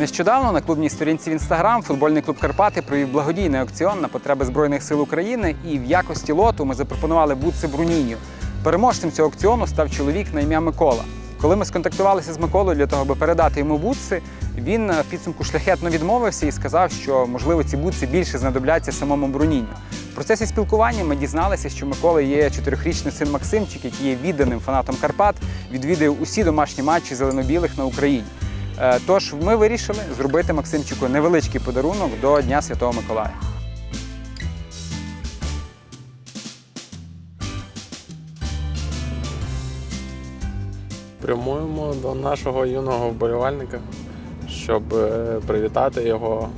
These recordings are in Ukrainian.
Нещодавно на клубній сторінці в інстаграм футбольний клуб Карпати провів благодійний аукціон на потреби Збройних сил України, і в якості лоту ми запропонували бутси Бруніньо. Переможцем цього аукціону став чоловік на ім'я Микола. Коли ми сконтактувалися з Миколою для того, аби передати йому бутси, він в підсумку шляхетно відмовився і сказав, що можливо ці бутси більше знадобляться самому Бруніньо. В процесі спілкування ми дізналися, що Микола є чотирьохрічний син Максимчик, який є відданим фанатом Карпат, відвідує усі домашні матчі зеленобілих на Україні. Е, Тож ми вирішили зробити Максимчику невеличкий подарунок до Дня Святого Миколая. Прямуємо до нашого юного вболівальника, щоб е, привітати його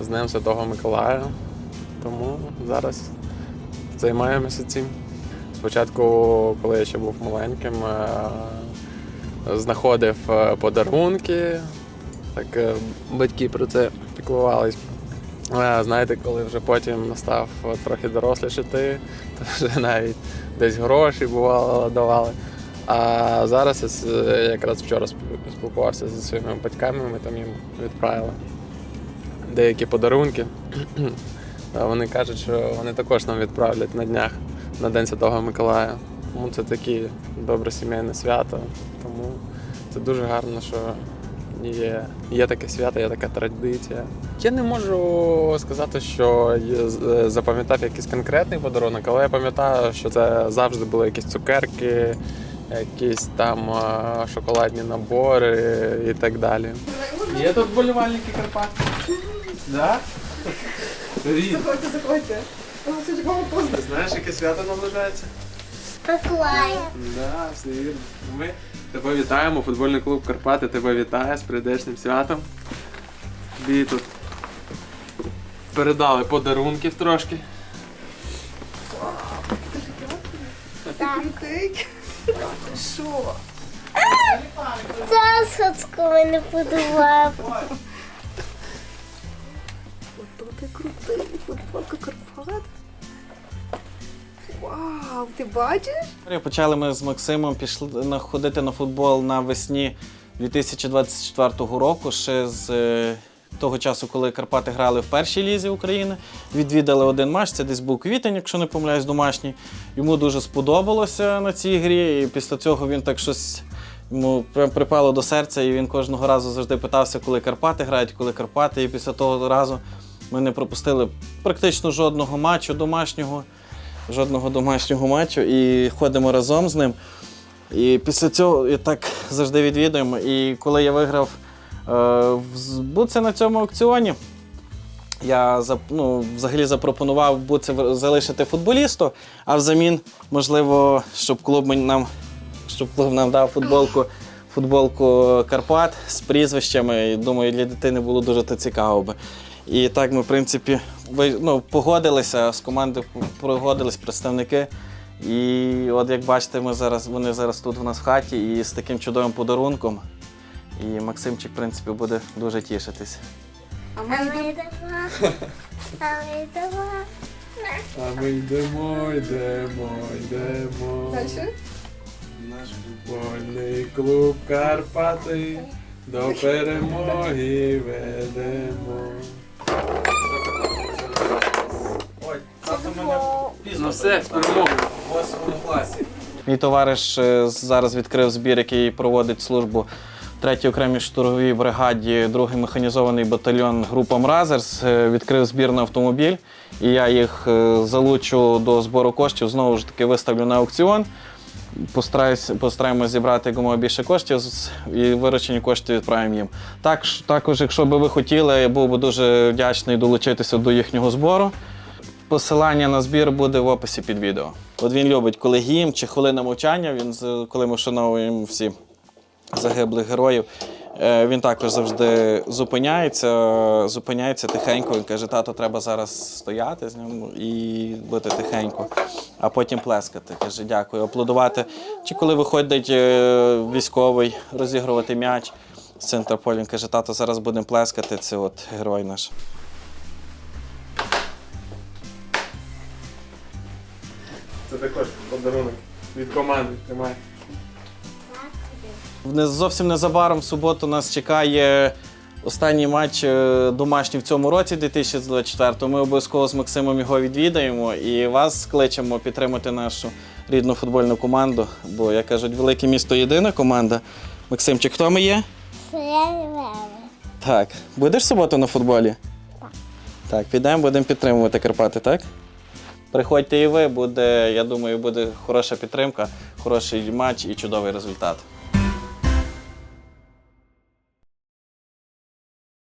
з Днем Святого Миколая. Тому зараз займаємося цим. Спочатку, коли я ще був маленьким, е, знаходив е, подарунки, так е, батьки про це піклувались. Знаєте, коли вже потім настав е, трохи дорослішати, то вже навіть десь гроші бувало давали. А зараз я якраз вчора спілкувався зі своїми батьками, ми там їм відправили деякі подарунки. Вони кажуть, що вони також нам відправлять на днях на День Святого Миколая. Тому це таке добре сімейне свято. Тому це дуже гарно, що є, є таке свято, є така традиція. Я не можу сказати, що запам'ятав якийсь конкретний подарунок, але я пам'ятаю, що це завжди були якісь цукерки, якісь там шоколадні набори і так далі. Є тут болівальники Карпат? Да? Заходьте, заходьте. Ну. Знаєш, яке свято наближається? Миколай. Да, все вірно. Ми тебе вітаємо, футбольний клуб Карпати тебе вітає з прийдешнім святом. Тобі тут передали подарунків трошки. Крутий. Ти що? Засадку мене подував. Ото ти крутий. Футболка Карпат. Вау, ти бачиш? Почали ми з Максимом пішли ходити на футбол навесні 2024 року. Ще з е, того часу, коли Карпати грали в першій лізі України. Відвідали один матч. Це десь був квітень, якщо не помиляюсь, домашній. Йому дуже сподобалося на цій грі. І після цього він так щось. Йому прям припало до серця, і він кожного разу завжди питався, коли Карпати грають, коли Карпати. І після того разу ми не пропустили практично жодного матчу домашнього жодного домашнього матчу і ходимо разом з ним. І після цього і так завжди відвідуємо. І коли я виграв е, бутси на цьому аукціоні, я ну, взагалі запропонував бутси залишити футболісту, а взамін, можливо, щоб клуб нам, щоб клуб нам дав футболку. Футболку Карпат з прізвищами. Думаю, для дитини було дуже цікаво би. І так ми, в принципі, ну, погодилися з командою, погодились представники. І от як бачите, ми зараз, вони зараз тут у нас в хаті і з таким чудовим подарунком. І Максимчик, в принципі, буде дуже тішитись. А ми йдемо. йдемо. А ми йдемо. А ми йдемо, йдемо, йдемо. Дальше. Наш футбольний клуб Карпати до перемоги ведемо. Все, в 8 класі. Мій товариш е, зараз відкрив збір, який проводить службу в 3-й окремій штурмовій бригаді, 2-й механізований батальйон група Мразерс. е, Відкрив збір на автомобіль, і я їх е, залучу до збору коштів. Знову ж таки виставлю на аукціон. Постараюсь, постараємось зібрати якомога більше коштів і виручені кошти відправимо їм. Так, також, якщо би ви хотіли, я був би дуже вдячний долучитися до їхнього збору. Посилання на збір буде в описі під відео. От він любить, коли гімн чи хвилина мовчання, він, коли ми вшановуємо всі загиблих героїв. е, Він також завжди зупиняється, зупиняється тихенько. Він каже, тато, треба зараз стояти з ним і бути тихенько, а потім плескати. Каже, дякую, аплодувати. Чи коли виходить е, військовий розігрувати м'яч з центра поля, він каже, тато, зараз будемо плескати. Це от герой наш. Це також подарунок від команди. Тримай. Не зовсім незабаром в суботу нас чекає Останній матч е, домашній в цьому році, 2024, ми обов'язково з Максимом його відвідаємо і вас кличемо підтримати нашу рідну футбольну команду. Бо, як кажуть, велике місто єдина команда. Максимчик, хто ми є? Так. Будеш в суботу на футболі? Так. Так, підемо, будемо підтримувати Карпати, так? Приходьте і ви, буде, я думаю, буде хороша підтримка, хороший матч і чудовий результат.